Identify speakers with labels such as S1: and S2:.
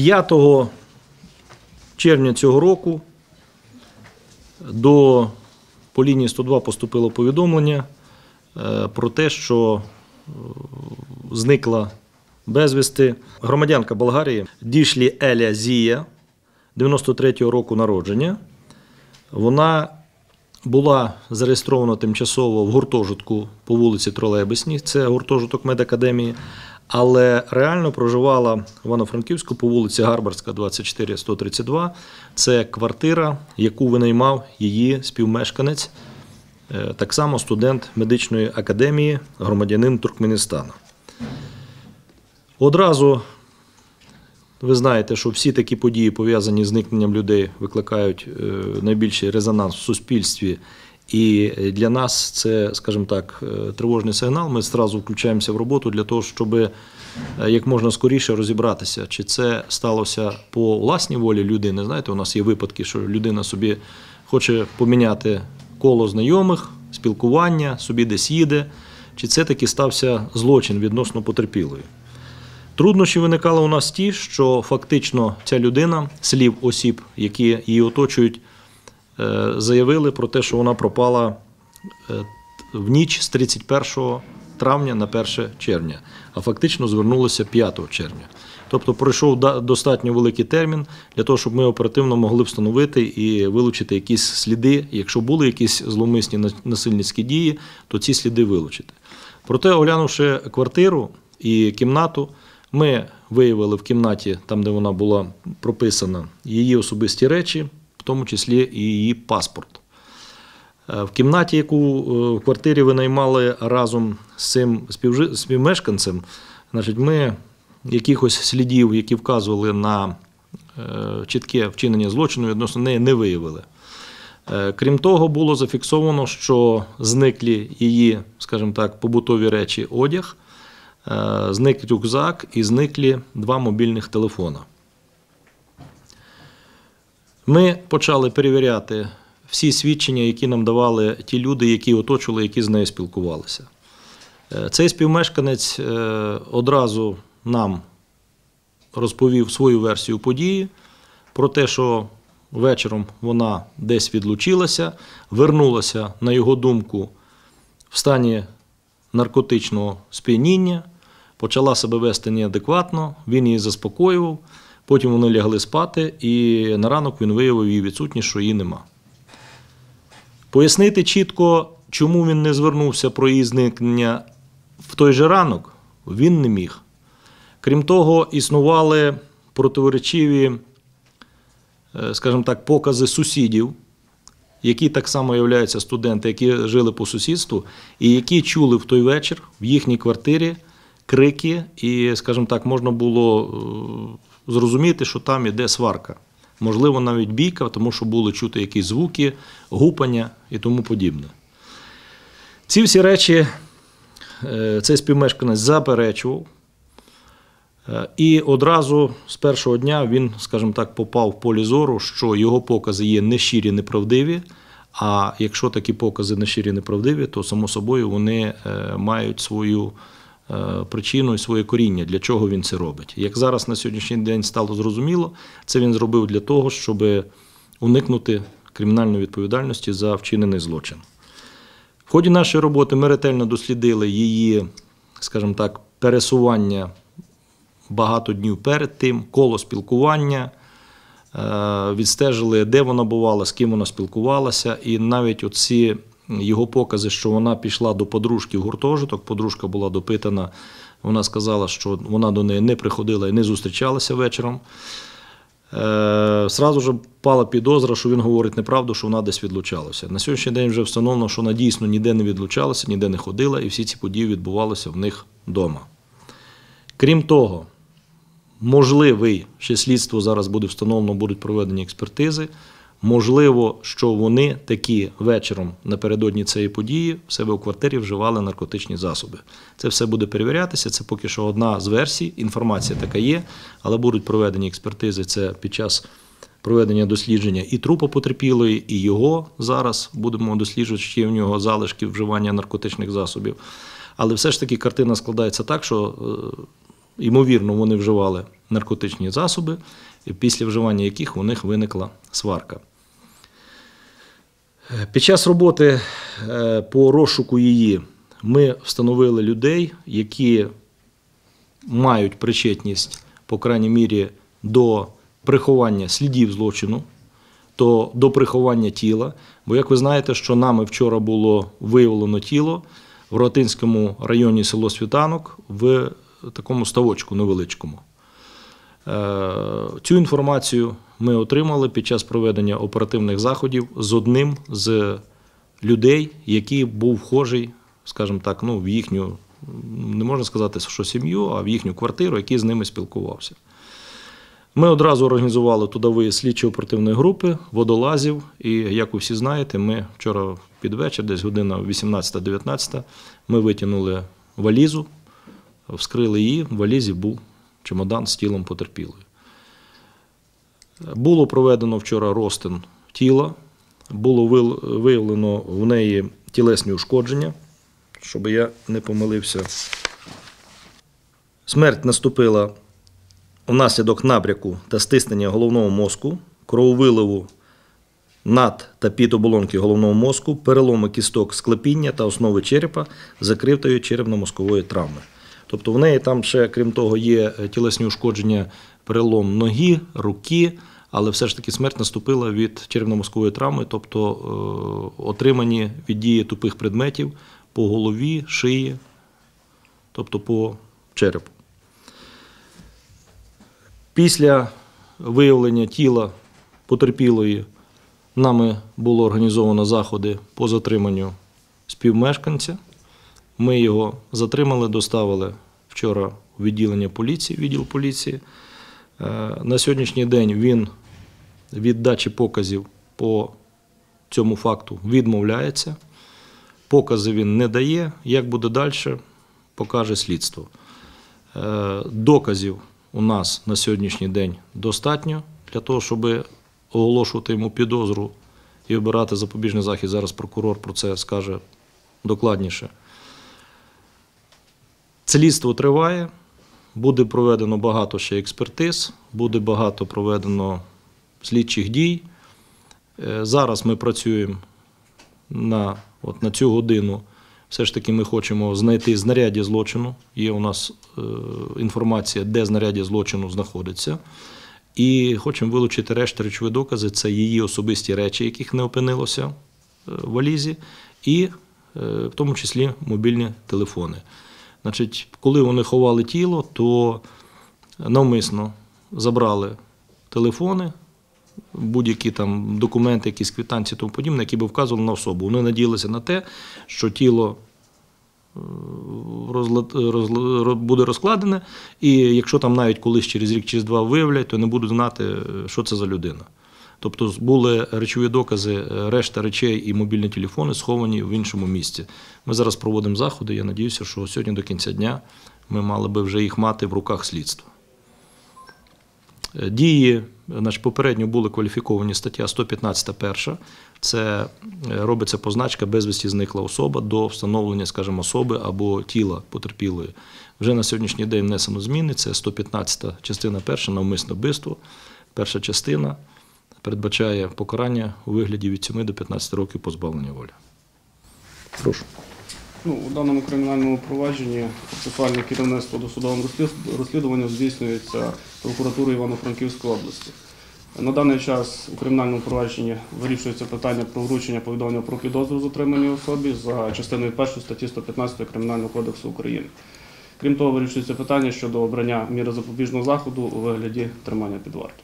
S1: 5 червня цього року до по лінії 102 поступило повідомлення е, про те, що е, зникла безвісти. Громадянка Болгарії Дішлі Еля Зія, 93-го року народження. Вона була зареєстрована тимчасово в гуртожитку по вулиці Тролейбусній, це гуртожиток медакадемії, але реально проживала в Івано-Франківську по вулиці Гарбарська, 24 132. Це квартира, яку винаймав її співмешканець, е, так само студент медичної академії, громадянин Туркменістану. Одразу ви знаєте, що всі такі події, пов'язані з зникненням людей, викликають е, найбільший резонанс в суспільстві. І для нас це, скажімо так, е, тривожний сигнал. Ми одразу включаємося в роботу для того, щоб е, як можна скоріше розібратися, чи це сталося по власній волі людини. Знаєте, у нас є випадки, що людина собі хоче поміняти коло знайомих, спілкування, собі десь їде, чи це таки стався злочин відносно потерпілої. Труднощі виникали у нас ті, що фактично ця людина, слів осіб, які її оточують, заявили про те, що вона пропала е, в ніч з 31 травня на 1 червня, а фактично звернулася 5 червня. Тобто пройшов достатньо великий термін для того, щоб ми оперативно могли встановити і вилучити якісь сліди. Якщо були якісь зловмисні насильницькі дії, то ці сліди вилучити. Проте, оглянувши квартиру і кімнату, ми виявили в кімнаті, там де вона була прописана, її особисті речі, тому числі і її паспорт. Е, В кімнаті, яку е, в квартирі винаймали разом з цим співмешканцем, значить, ми якихось слідів, які вказували на е, чітке вчинення злочину, відносно неї не виявили. Крім того, було зафіксовано, що зниклі її, скажімо так, побутові речі, одяг, зник рюкзак і зниклі два мобільних телефона. Ми почали перевіряти всі свідчення, які нам давали ті люди, які оточували, які з нею спілкувалися. Е, Цей співмешканець е, одразу нам розповів свою версію події про те, що вечором вона десь відлучилася, вернулася, на його думку, в стані наркотичного сп'яніння, почала себе вести неадекватно, він її заспокоював, потім вони лягли спати, і на ранок він виявив її відсутність, що її нема. Пояснити чітко, чому він не звернувся про її зникнення в той же ранок, він не міг. Крім того, існували противоречиві, е, скажімо так, покази сусідів, які так само являються студенти, які жили по сусідству, і які чули в той вечір в їхній квартирі крики, і, скажімо так, можна було е, зрозуміти, що там іде сварка. Можливо, навіть бійка, тому що були чути якісь звуки, гупання і тому подібне. Ці всі речі е, цей співмешканець заперечував. Е, І одразу з першого дня він, скажімо так, попав в полі зору, що його покази є нещирі, неправдиві. А якщо такі покази нещирі, неправдиві, то само собою вони е, мають свою причину і своє коріння, для чого він це робить. Як зараз на сьогоднішній день стало зрозуміло, це він зробив для того, щоб уникнути кримінальної відповідальності за вчинений злочин. В ході нашої роботи ми ретельно дослідили її, скажімо так, пересування багато днів перед тим, коло спілкування, е, відстежили, де вона бувала, з ким вона спілкувалася, і навіть оці його покази, що вона пішла до подружки в гуртожиток, подружка була допитана, вона сказала, що вона до неї не приходила і не зустрічалася вечором. Е, Сразу ж пала підозра, що він говорить неправду, що вона десь відлучалася. На сьогоднішній день вже встановлено, що вона дійсно ніде не відлучалася, ніде не ходила, і всі ці події відбувалися в них вдома. Крім того, можливий, ще слідство зараз буде встановлено, будуть проведені експертизи. Можливо, що вони такі вечором напередодні цієї події в себе у квартирі вживали наркотичні засоби. Це все буде перевірятися. Це поки що одна з версій. Інформація така є, але будуть проведені експертизи. Це під час проведення дослідження і трупа потерпілої, і його зараз будемо досліджувати, чи в нього залишки вживання наркотичних засобів. Але все ж таки картина складається так, що е, ймовірно, вони вживали наркотичні засоби, після вживання яких у них виникла сварка. Під час роботи е, по розшуку її ми встановили людей, які мають причетність, по крайній мірі, до приховання слідів злочину, то до приховання тіла. Бо, як ви знаєте, що нами вчора було виявлено тіло в Ротинському районі село Світанок в такому ставочку невеличкому. Е, Цю інформацію ми отримали під час проведення оперативних заходів з одним з людей, який був вхожий, скажімо так, ну, в їхню, не можна сказати, що сім'ю, а в їхню квартиру, який з ними спілкувався. Ми одразу організували туди виїзд слідчо-оперативної групи, водолазів. І, як ви всі знаєте, ми вчора під вечір, десь година 18-19, ми витягнули валізу, вскрили її, в валізі був чемодан з тілом потерпілої. Було проведено вчора розтин тіла, було виявлено в неї тілесні ушкодження, щоб я не помилився. Смерть наступила внаслідок набряку та стиснення головного мозку, крововиливу над та під оболонки головного мозку, переломи кісток склепіння та основи черепа, закритої черепно-мозкової травми. Тобто в неї там ще, крім того, є тілесні ушкодження, перелом ноги, руки, але все ж таки смерть наступила від черепно-мозкової травми, тобто е, отримані від дії тупих предметів по голові, шиї, тобто по черепу. Після виявлення тіла потерпілої нами було організовано заходи по затриманню співмешканця. Ми його затримали, доставили вчора в відділення поліції, відділ поліції. Е, На сьогоднішній день він від дачі показів по цьому факту відмовляється. Покази він не дає. Як буде далі, покаже слідство. Е, Доказів у нас на сьогоднішній день достатньо для того, щоб оголошувати йому підозру і обирати запобіжний захід. Зараз прокурор про це скаже докладніше. Слідство триває, буде проведено багато ще експертиз, буде багато проведено слідчих дій. Е, Зараз ми працюємо на, от на цю годину. Все ж таки ми хочемо знайти знаряддя злочину. Є у нас е, інформація, де знаряддя злочину знаходиться. І хочемо вилучити решти речові докази. Це її особисті речі, яких не опинилося е, в валізі, і е, в тому числі мобільні телефони. Значить, коли вони ховали тіло, то навмисно забрали телефони, будь-які там документи, якісь квитанції тому подібне, які би вказували на особу. Вони надіялися на те, що тіло е, розла- розла- буде розкладене, і якщо там навіть колись через рік, через два виявлять, то не будуть знати, що це за людина. Тобто були речові докази, е, решта речей і мобільні телефони сховані в іншому місці. Ми зараз проводимо заходи. Я надіюся, що сьогодні до кінця дня ми мали би вже їх мати в руках слідства. Е, Дії, значить, попередньо були кваліфіковані стаття 115 перша. Це е, робиться позначка безвісті зникла особа до встановлення, скажімо, особи або тіла потерпілої. Вже на сьогоднішній день внесено зміни. Це 115 частина перша, навмисне вбивство. Перша частина передбачає покарання у вигляді від 7 до 15 років позбавлення волі. Прошу.
S2: Ну, у даному кримінальному провадженні процесуальне керівництво досудовим розслід- розслідуванням здійснюється прокуратурою Івано-Франківської області. На даний час у кримінальному провадженні вирішується питання про вручення повідомлення про підозру затриманій особі за частиною 1 статті 115 Кримінального кодексу України. Крім того, вирішується питання щодо обрання міри запобіжного заходу у вигляді тримання під вартою.